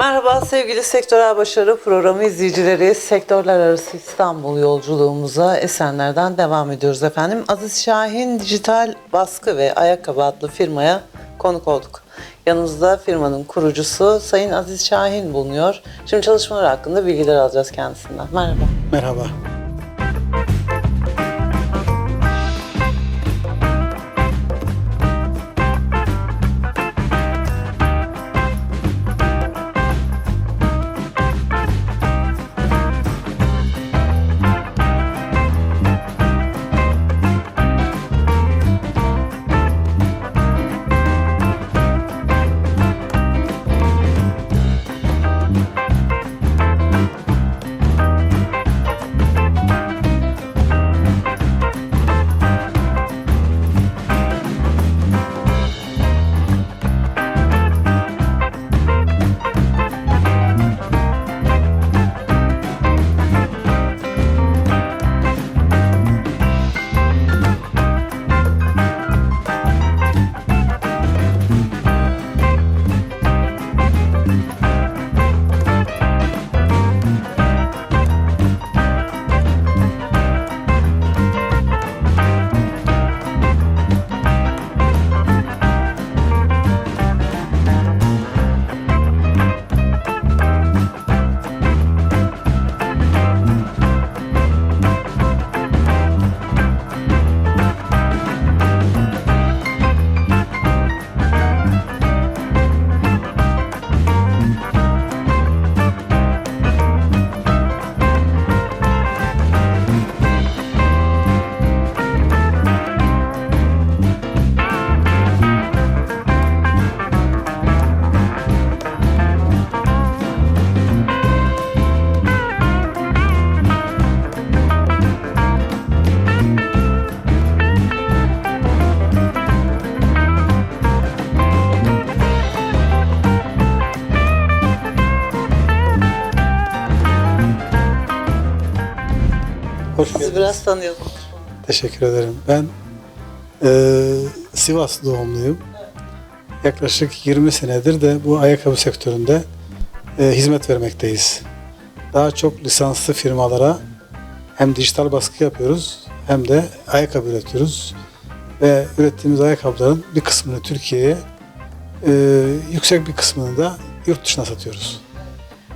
Merhaba sevgili Sektörel Başarı Programı izleyicileri. Sektörler arası İstanbul yolculuğumuza Esenler'den devam ediyoruz efendim. Aziz Şahin Dijital Baskı ve Ayakkabı adlı firmaya konuk olduk. Yanımızda firmanın kurucusu Sayın Aziz Şahin bulunuyor. Şimdi çalışmalar hakkında bilgiler alacağız kendisinden. Merhaba. Merhaba. Biraz tanıyalım. Teşekkür ederim. Ben eee, Sivas doğumluyum. Yaklaşık 20 senedir de bu ayakkabı sektöründe eee, hizmet vermekteyiz. Daha çok lisanslı firmalara hem dijital baskı yapıyoruz hem de ayakkabı üretiyoruz. Ve ürettiğimiz ayakkabıların bir kısmını Türkiye'ye, eee, yüksek bir kısmını da yurt dışına satıyoruz.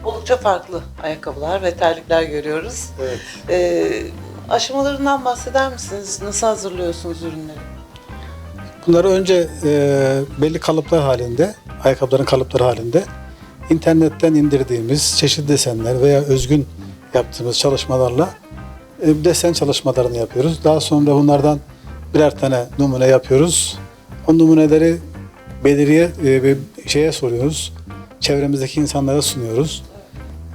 Oldukça farklı ayakkabılar ve terlikler görüyoruz. Evet. Ee, aşamalarından bahseder misiniz? Nasıl hazırlıyorsunuz ürünleri? Bunları önce e, belli kalıplar halinde, ayakkabıların kalıpları halinde internetten indirdiğimiz çeşitli desenler veya özgün yaptığımız çalışmalarla e, desen çalışmalarını yapıyoruz. Daha sonra bunlardan birer tane numune yapıyoruz. O numuneleri belirliye e, şeye soruyoruz. Çevremizdeki insanlara sunuyoruz.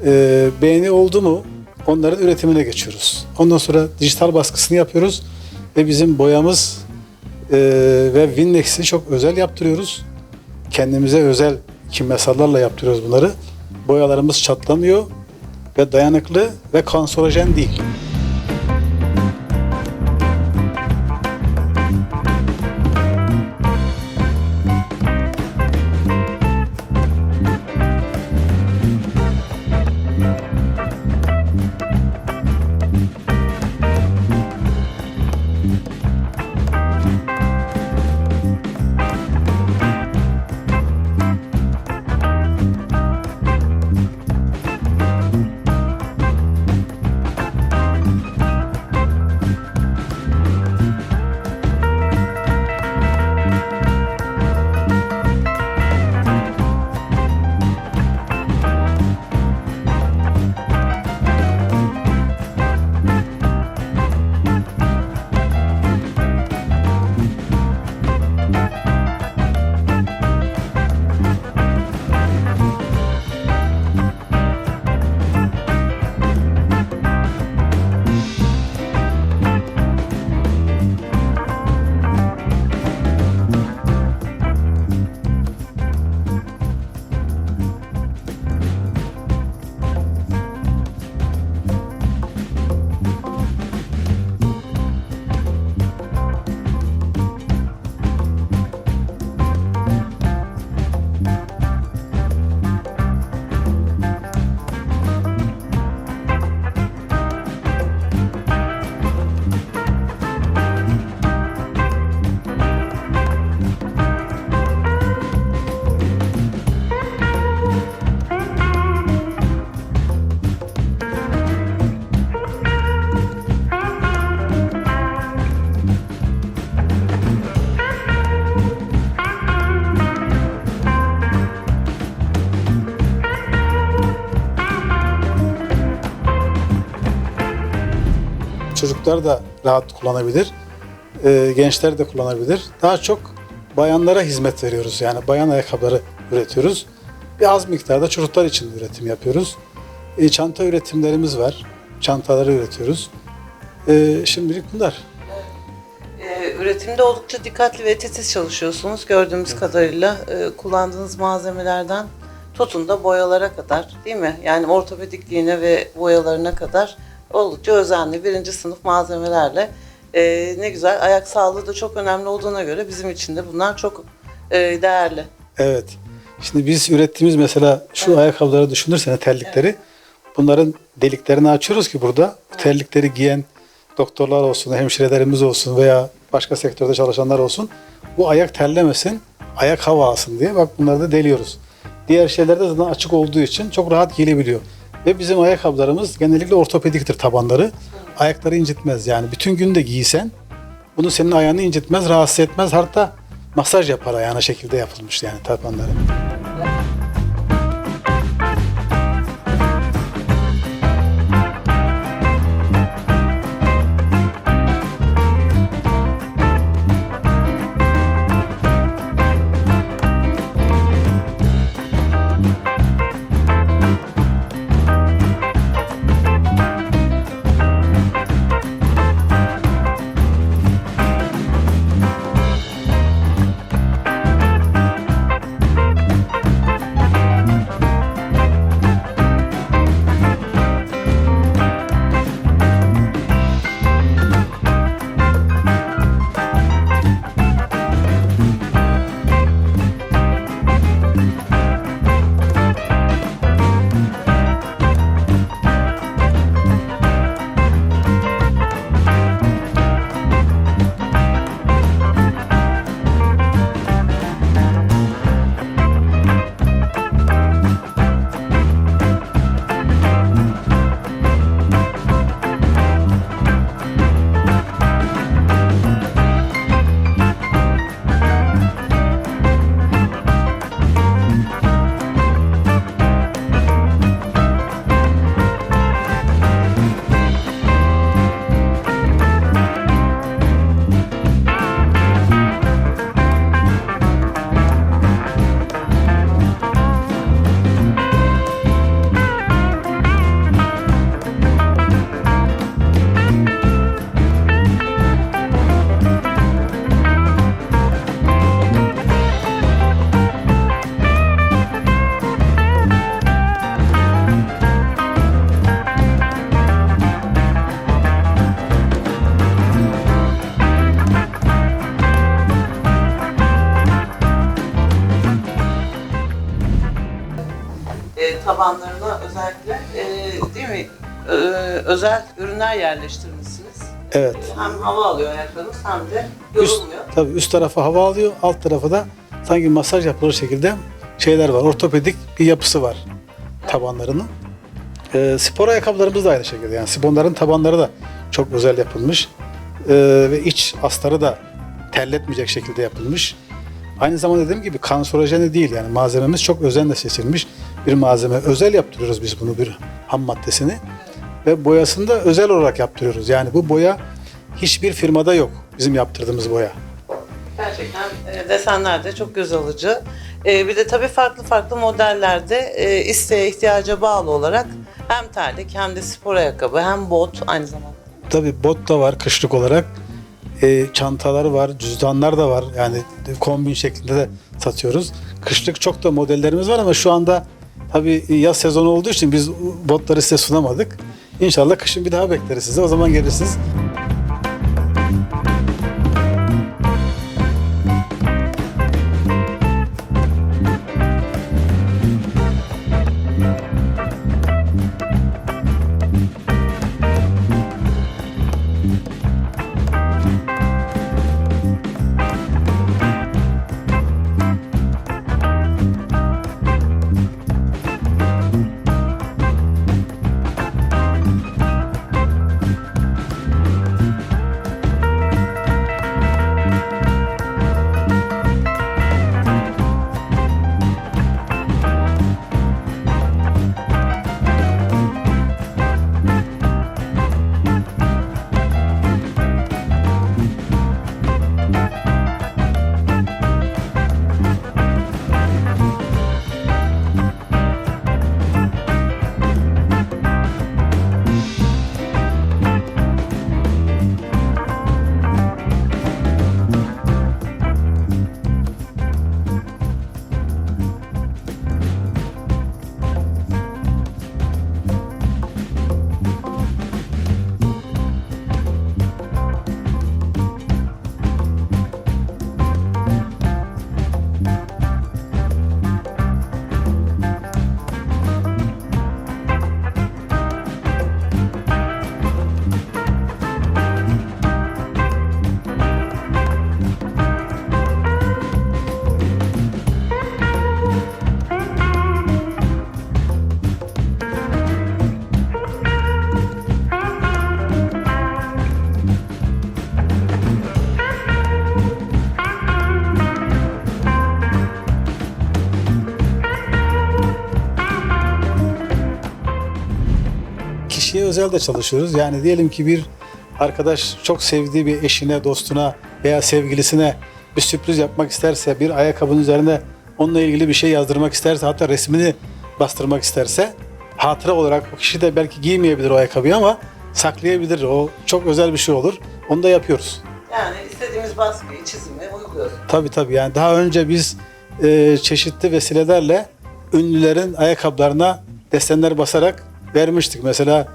E, beğeni oldu mu onların üretimine geçiyoruz. Ondan sonra dijital baskısını yapıyoruz ve bizim boyamız ee, ve Windex'i çok özel yaptırıyoruz. Kendimize özel kimyasallarla yaptırıyoruz bunları. Boyalarımız çatlamıyor ve dayanıklı ve kanserojen değil. Çocuklar da rahat kullanabilir. E, gençler de kullanabilir. Daha çok bayanlara hizmet veriyoruz. Yani bayan ayakkabıları üretiyoruz. Bir az miktarda çocuklar için üretim yapıyoruz. E, çanta üretimlerimiz var. Çantaları üretiyoruz. E, şimdilik bunlar. Ee, üretimde oldukça dikkatli ve titiz çalışıyorsunuz. Gördüğümüz kadarıyla e, kullandığınız malzemelerden tutun da boyalara kadar değil mi? Yani ortopedikliğine ve boyalarına kadar oldukça özenli birinci sınıf malzemelerle e, ne güzel. Ayak sağlığı da çok önemli olduğuna göre bizim için de bunlar çok e, değerli. Evet. Şimdi biz ürettiğimiz mesela şu ayakkabıları düşünürsen terlikleri bunların deliklerini açıyoruz ki burada bu terlikleri giyen doktorlar olsun, hemşirelerimiz olsun veya başka sektörde çalışanlar olsun bu ayak terlemesin, ayak hava alsın diye bak bunları da deliyoruz. Diğer şeylerde zaten açık olduğu için çok rahat gelebiliyor. Ve bizim ayakkabılarımız genellikle ortopediktir tabanları. Ayakları incitmez yani. Bütün gün de giysen bunu senin ayağını incitmez, rahatsız etmez. Hatta masaj yapar ayağına şekilde yapılmış yani tabanları. Tabanlarına özellikle e, değil mi e, özel ürünler yerleştirmişsiniz. Evet. Hem hava alıyor ayaklarımız hem de Üst, yorulmuyor. tabii üst tarafı hava alıyor, alt tarafı da sanki masaj yapılır şekilde şeyler var. Ortopedik bir yapısı var tabanlarının. Ee, spor ayakkabılarımız da aynı şekilde. Yani sponların tabanları da çok özel yapılmış. Ee, ve iç astarı da terletmeyecek şekilde yapılmış. Aynı zamanda dediğim gibi kanserojeni değil yani malzememiz çok özenle seçilmiş bir malzeme. Özel yaptırıyoruz biz bunu bir ham maddesini ve boyasını da özel olarak yaptırıyoruz. Yani bu boya hiçbir firmada yok bizim yaptırdığımız boya. Gerçekten e, desenler de çok göz alıcı. E, bir de tabii farklı farklı modellerde e, isteğe ihtiyaca bağlı olarak hem terlik hem de spor ayakkabı hem bot aynı zamanda. Tabii bot da var kışlık olarak. Ee, çantaları var, cüzdanlar da var. Yani kombin şeklinde de satıyoruz. Kışlık çok da modellerimiz var ama şu anda tabii yaz sezonu olduğu için biz botları size sunamadık. İnşallah kışın bir daha bekleriz sizi. O zaman gelirsiniz. Özel de çalışıyoruz. Yani diyelim ki bir arkadaş çok sevdiği bir eşine, dostuna veya sevgilisine bir sürpriz yapmak isterse, bir ayakkabının üzerine onunla ilgili bir şey yazdırmak isterse, hatta resmini bastırmak isterse hatıra olarak o kişi de belki giymeyebilir o ayakkabıyı ama saklayabilir. O çok özel bir şey olur. Onu da yapıyoruz. Yani istediğimiz baskıyı, çizimi uyguluyoruz. Tabii tabii yani daha önce biz e, çeşitli vesilelerle ünlülerin ayakkabılarına desenler basarak vermiştik. Mesela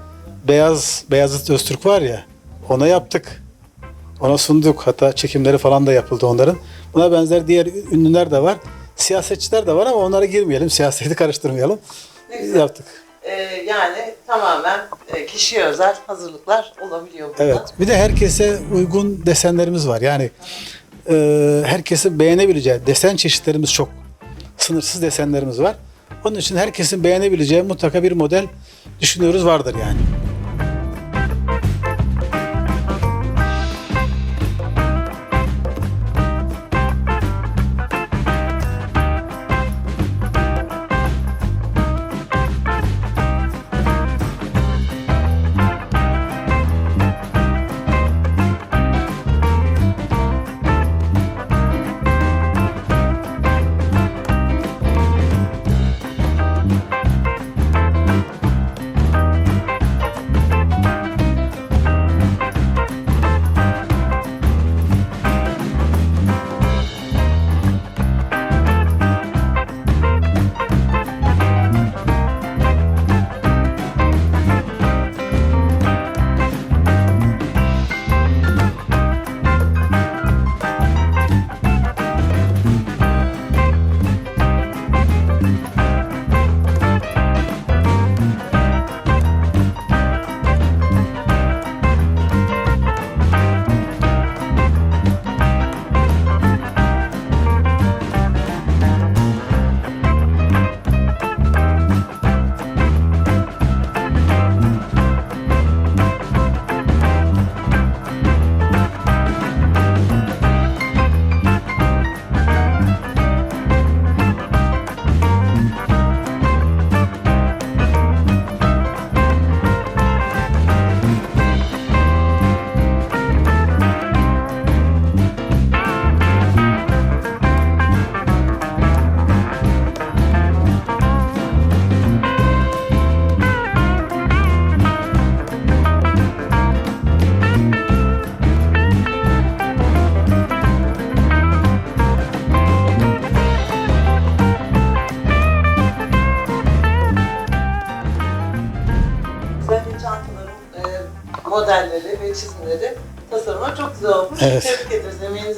Beyaz Beyazıt Öztürk var ya ona yaptık. Ona sunduk. Hatta çekimleri falan da yapıldı onların. Buna benzer diğer ünlüler de var. Siyasetçiler de var ama onlara girmeyelim. Siyaseti karıştırmayalım. Ne güzel. Yaptık. Ee, yani tamamen e, kişiye özel hazırlıklar olabiliyor burada. Evet. Bir de herkese uygun desenlerimiz var. Yani e, herkesin beğenebileceği desen çeşitlerimiz çok. Sınırsız desenlerimiz var. Onun için herkesin beğenebileceği mutlaka bir model düşünüyoruz vardır yani.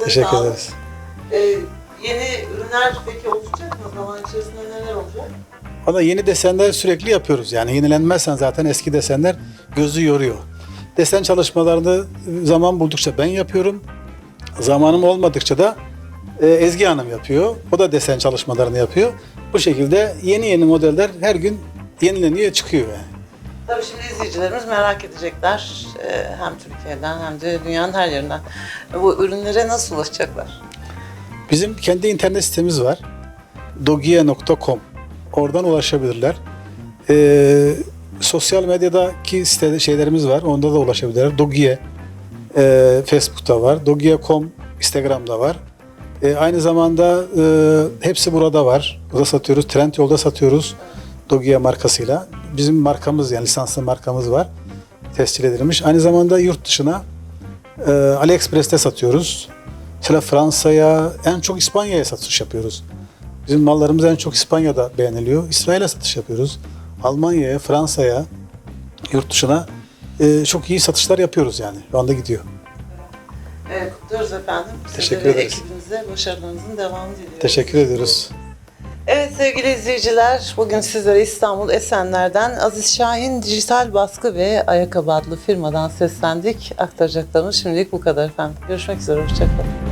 Teşekkür sağlık. ederiz. E, yeni ürünler peki olacak mı? Zaman içerisinde neler olacak? Valla yeni desenler sürekli yapıyoruz. Yani yenilenmezsen zaten eski desenler gözü yoruyor. Desen çalışmalarını zaman buldukça ben yapıyorum. Zamanım olmadıkça da e, Ezgi Hanım yapıyor. O da desen çalışmalarını yapıyor. Bu şekilde yeni yeni modeller her gün yenileniyor, çıkıyor yani. Tabii şimdi izleyicilerimiz merak edecekler. E, hem Türkiye'den hem de dünyanın her yerinden. Bu ürünlere nasıl ulaşacaklar? Bizim kendi internet sitemiz var. dogiye.com Oradan ulaşabilirler. Ee, sosyal medyadaki site şeylerimiz var. Onda da ulaşabilirler. Dogiye e, Facebook'ta var. Dogiye.com Instagram'da var. E, aynı zamanda e, hepsi burada var. Burada satıyoruz. Trendyol'da satıyoruz. Dogiye markasıyla. Bizim markamız yani lisanslı markamız var. Tescil edilmiş. Aynı zamanda yurt dışına e, AliExpress'te satıyoruz. Mesela Fransa'ya, en çok İspanya'ya satış yapıyoruz. Bizim mallarımız en çok İspanya'da beğeniliyor. İsrail'e satış yapıyoruz. Almanya'ya, Fransa'ya, yurt dışına e, çok iyi satışlar yapıyoruz yani. Şu anda gidiyor. Evet, kutluyoruz efendim. Teşekkür Sizlere ederiz. ekibinize başarılarınızın devamını diliyoruz. Teşekkür ediyoruz. Evet sevgili izleyiciler, bugün sizlere İstanbul Esenler'den Aziz Şahin Dijital Baskı ve Ayakkabı adlı firmadan seslendik. Aktaracaklarımız şimdilik bu kadar efendim. Görüşmek üzere, hoşçakalın.